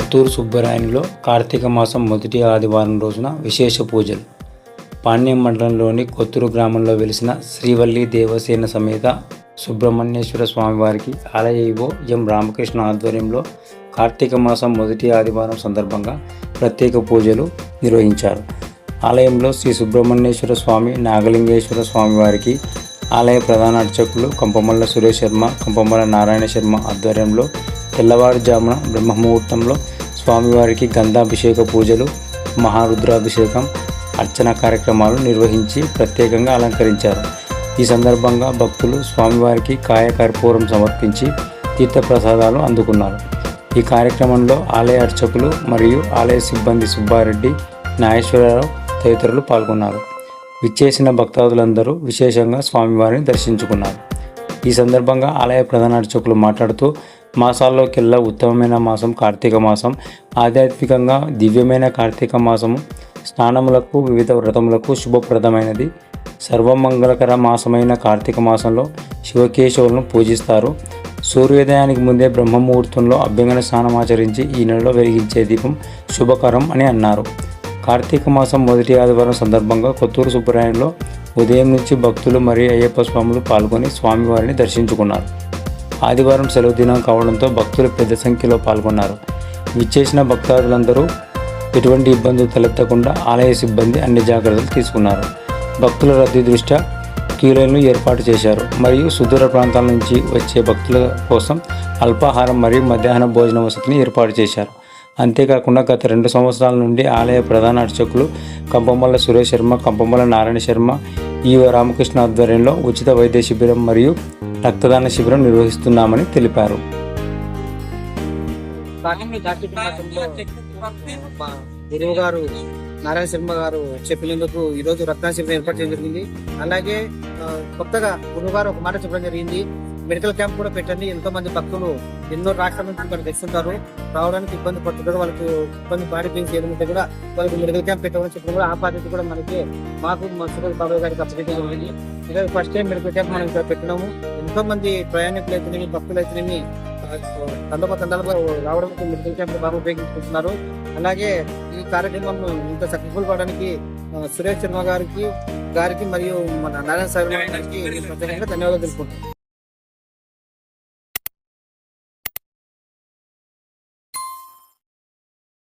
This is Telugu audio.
కొత్తూరు సుబ్బరాయనిలో కార్తీక మాసం మొదటి ఆదివారం రోజున విశేష పూజలు. పాణ్యం మండలంలోని కొత్తూరు గ్రామంలో వెలిసిన శ్రీవల్లి దేవసేన సమేత సుబ్రహ్మణ్యేశ్వర స్వామివారికి ఆలయ ఈవో ఎం రామకృష్ణ ఆధ్వర్యంలో కార్తీక మాసం మొదటి ఆదివారం సందర్భంగా ప్రత్యేక పూజలు నిర్వహించారు. ఆలయంలో శ్రీ సుబ్రహ్మణ్యేశ్వర స్వామి నాగలింగేశ్వర స్వామివారికి ఆలయ ప్రధాన అర్చకులు కంపమల్ల సురేష్ శర్మ కంపమల్ల నారాయణ శర్మ ఆధ్వర్యంలో తెల్లవారుజామున బ్రహ్మముహూర్తంలో స్వామివారికి గంధాభిషేక పూజలు మహారుద్రాభిషేకం అర్చన కార్యక్రమాలు నిర్వహించి ప్రత్యేకంగా అలంకరించారు. ఈ సందర్భంగా భక్తులు స్వామివారికి కాయకర్పూరం సమర్పించి తీర్థప్రసాదాలు అందుకున్నారు. ఈ కార్యక్రమంలో ఆలయ అర్చకులు మరియు ఆలయ సిబ్బంది సుబ్బారెడ్డి నాగేశ్వరరావు తదితరులు పాల్గొన్నారు. విచ్చేసిన భక్తాదులందరూ విశేషంగా స్వామివారిని దర్శించుకున్నారు. ఈ సందర్భంగా ఆలయ ప్రధాన అర్చకులు మాట్లాడుతూ మాసాల్లోకెల్లా ఉత్తమమైన మాసం కార్తీక మాసం ఆధ్యాత్మికంగా దివ్యమైన కార్తీక మాసము. స్నానములకు వివిధ వ్రతములకు శుభప్రదమైనది. సర్వమంగళకర మాసమైన కార్తీక మాసంలో శివకేశవులను పూజిస్తారు. సూర్యోదయానికి ముందే బ్రహ్మముహూర్తంలో అభ్యంగన స్నానం ఆచరించి ఈ నెలలో వెలిగించే దీపం శుభకరం అని అన్నారు. కార్తీక మాసం మొదటి ఆదివారం సందర్భంగా కొత్తూరు సుబ్బరాయంలో ఉదయం నుంచి భక్తులు మరియు అయ్యప్ప స్వాములు పాల్గొని స్వామివారిని దర్శించుకున్నారు. ఆదివారం సెలవు దినం కావడంతో భక్తులు పెద్ద సంఖ్యలో పాల్గొన్నారు. విచ్చేసిన భక్తాదులందరూ ఎటువంటి ఇబ్బందులు తలెత్తకుండా ఆలయ సిబ్బంది అన్ని జాగ్రత్తలు తీసుకున్నారు. భక్తుల రద్దీ దృష్ట్యా క్యూలైన్లు ఏర్పాటు చేశారు. మరియు సుదూర ప్రాంతాల నుంచి వచ్చే భక్తుల కోసం అల్పాహారం మరియు మధ్యాహ్న భోజన వసతిని ఏర్పాటు చేశారు. అంతేకాకుండా గత రెండు సంవత్సరాల నుండి ఆలయ ప్రధాన అర్చకులు కంపమల్ల సురేష్ శర్మ కంపమల్ల నారాయణ శర్మ ఈ రామకృష్ణ ఆధ్వర్యంలో ఉచిత వైద్య శిబిరం మరియు రక్తదాన శిబిరం నిర్వహిస్తున్నామని తెలిపారు. గురువు గారు నారాయణ శర్మ గారు చెప్పినందుకు ఈ రోజు రక్తదాన శిబిరం ఏర్పాటు చేయడం జరిగింది. అలాగే కొత్తగా గురువు గారు ఒక మాట చెప్పడం జరిగింది. మెడికల్ క్యాంప్ కూడా పెట్టండి. ఎంతో మంది భక్తులు ఎన్నో రాష్ట్రాల నుంచి ఇక్కడ తెస్తుంటారు రావడానికి ఇబ్బంది పడుతుంటారు. వాళ్ళకి ఇబ్బంది బాడీ పెయిన్స్ ఏదంటే కూడా వాళ్ళకి మెడికల్ క్యాంప్ పెట్టమని చెప్పిన కూడా ఆ బాధ్యత కూడా మనకి. మాకు మా బాబు బాబాయ్ గారికి అప్పగించడం జరిగింది ఫస్ట్ టైం మెడికల్ క్యాంప్ మనం ఇక్కడ పెట్టినాము. ఎంతో మంది ప్రయాణికులు అయితేనేమి భక్తులు అయితేనేమి తండప తండాలుగా రావడానికి మెడికల్ క్యాంప్ బాగా ఉపయోగించుకుంటున్నారు. అలాగే ఈ కార్యక్రమం ఇంత సక్సెస్ఫుల్ కావడానికి సురేష్ శర్మ గారికి గారికి మరియు మన నారాయణ సార్ గారికి ప్రత్యేకంగా ధన్యవాదాలు తెలుపుకుంటున్నాను